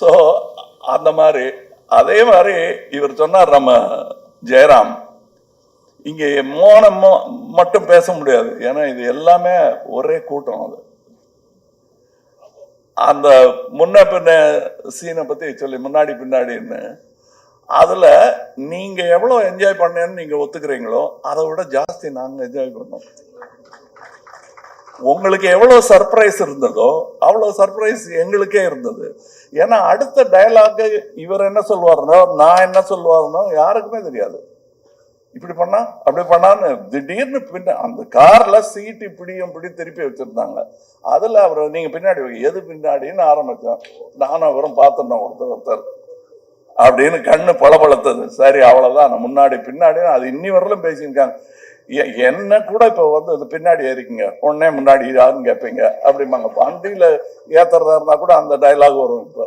So அந்த மாதிரி அதே மாதிரி இவர் சொன்னார் நம்ம ஜெயராம். இங்கே மோனம் மோ- மட்டும் பேச முடியாது. ஏன்னா இது எல்லாமே ஒரே கூட்டம் அது. அந்த முன்ன பின்ன சீனை பற்றி சொல்லி முன்னாடி பின்னாடின்னு. அதில் நீங்கள் எவ்வளோ என்ஜாய் பண்ணேன்னு நீங்கள் ஒத்துக்கிறீங்களோ அதை விட ஜாஸ்தி நாங்கள் என்ஜாய் பண்ணோம். உங்களுக்கு எவ்வளோ சர்ப்ரைஸ் இருந்ததோ அவ்வளோ சர்ப்ரைஸ் எங்களுக்கே இருந்தது. ஏன்னா அடுத்த டயலாக் இவர் என்ன சொல்லுவார்னோ நான் என்ன சொல்லுவார்னோ யாருக்குமே தெரியாது. இப்படி பண்ணா அப்படி பண்ணான்னு திடீர்னு பின்ன அந்த காரில் சீட்டு இப்படியும் இப்படி திருப்பி வச்சுருந்தாங்க. அதில் அவர் நீங்கள் பின்னாடி எது பின்னாடின்னு ஆரம்பித்தோம் நானும் அவரும் பார்த்துட்டோம் ஒருத்தர் ஒருத்தர் அப்படின்னு கண்ணு பளபளத்தது. சரி அவ்வளோதான் நான் முன்னாடி பின்னாடி அது இன்னி வரலும் பேசியிருக்காங்க. என்ன கூட இப்ப வந்து அது பின்னாடி ஏறிக்குங்க. உடனே முன்னாடி யாருன்னு கேட்பீங்க அப்படிம்பாங்க. வண்டியில ஏத்துறதா இருந்தா கூட அந்த டயலாக் வரும் இப்போ.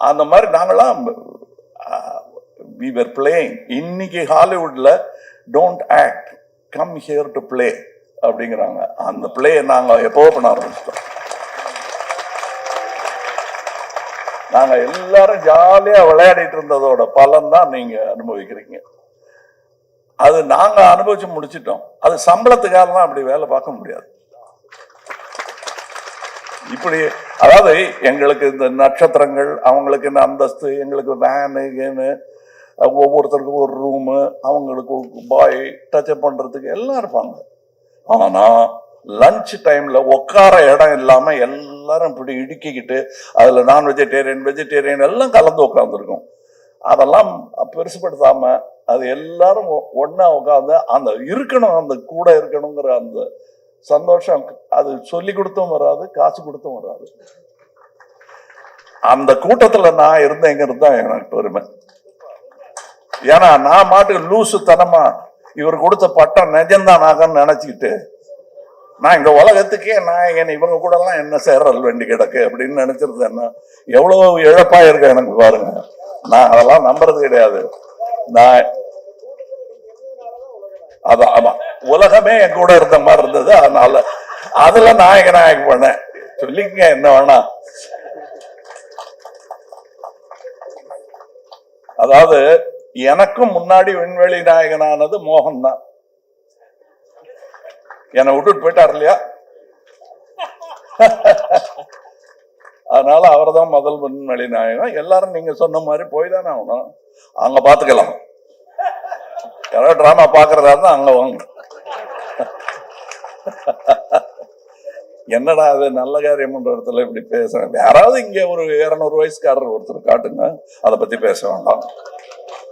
அந்த மாதிரி நாங்களாம் வி பிளேயிங் இன்னைக்கு ஹாலிவுட்ல don't act come here to play அப்படிங்கிறாங்க. அந்த பிளே நாங்க எப்போ பண்ண ஆரம்பிச்சிட்டோம். நாங்க எல்லாரும் ஜாலியா விளையாடிட்டு இருந்ததோட பலன் தான் நீங்க அனுபவிக்கிறீங்க. அது நாங்கள் அனுபவிச்சு முடிச்சிட்டோம். அது சம்பளத்துக்காக அப்படி வேலை பார்க்க முடியாது. இப்படி அதாவது எங்களுக்கு இந்த நட்சத்திரங்கள் அவங்களுக்கு இந்த அந்தஸ்து எங்களுக்கு வேனு கேனு ஒவ்வொருத்தருக்கும் ஒரு ரூமு அவங்களுக்கு பாய் டச்சப் பண்ணுறதுக்கு எல்லாம் இருப்பாங்க. ஆனால் லஞ்ச் டைமில் உட்கார இடம் இல்லாமல் எல்லாரும் இப்படி இடுக்கிக்கிட்டு அதில் நான் வெஜிடேரியன் வெஜிடேரியன் எல்லாம் கலந்து உட்காந்துருக்கும் அதெல்லாம் பெருசுப்படுத்தாமல் அது எல்லாரும் ஒ- உட்காந்து அந்த இருக்கணும் அந்த கூட இருக்கணுங்கிற அந்த சந்தோஷம் அது சொல்லி கொடுத்தும் வராது காசு கொடுத்தும் வராது. அந்த கூட்டத்துல நான் இருந்தேங்கிறது தான் எனக்கு பெருமை. ஏன்னா நான் மாட்டுக்கு லூசு தனமா இவர் கொடுத்த பட்டம் நிஜம்தான் ஆகன்னு நினைச்சுக்கிட்டு நான் இந்த உலகத்துக்கே நான் நாயகன் இவங்க கூட எல்லாம் என்ன சேரல் வேண்டி கிடக்கு அப்படின்னு நினைச்சிருந்தேன்னா எவ்வளவு இழப்பா இருக்கு எனக்கு பாருங்க. நான் அதெல்லாம் நம்புறது கிடையாது. நான் அதான் ஆமா. உலகமே என் கூட இருந்த மாதிரி இருந்தது அதனால அதுல நாயக நாயகம் பண்ணேன். சொல்லிக்கங்க என்ன வேணா. அதாவது எனக்கும் முன்னாடி விண்வெளி நாயகனானது மோகன் தான். என்னை விட்டுட்டு போயிட்டார் இல்லையா? அதனால அவர் தான் முதல் விண்வெளி நாயகம் எல்லாரும் நீங்க சொன்ன மாதிரி போய் தானே ஆகணும். அங்க பாத்துக்கலாம். எவ்வளோ டிராமா பாக்குறதா இருந்தால் அங்க வாங்க. என்னடா அது நல்ல காரியம் இடத்துல இப்படி பேசுறேன் யாராவது இங்க ஒரு இருநூறு வயசுக்காரர் ஒருத்தர் காட்டுங்க அதை பத்தி பேச வேண்டாம்.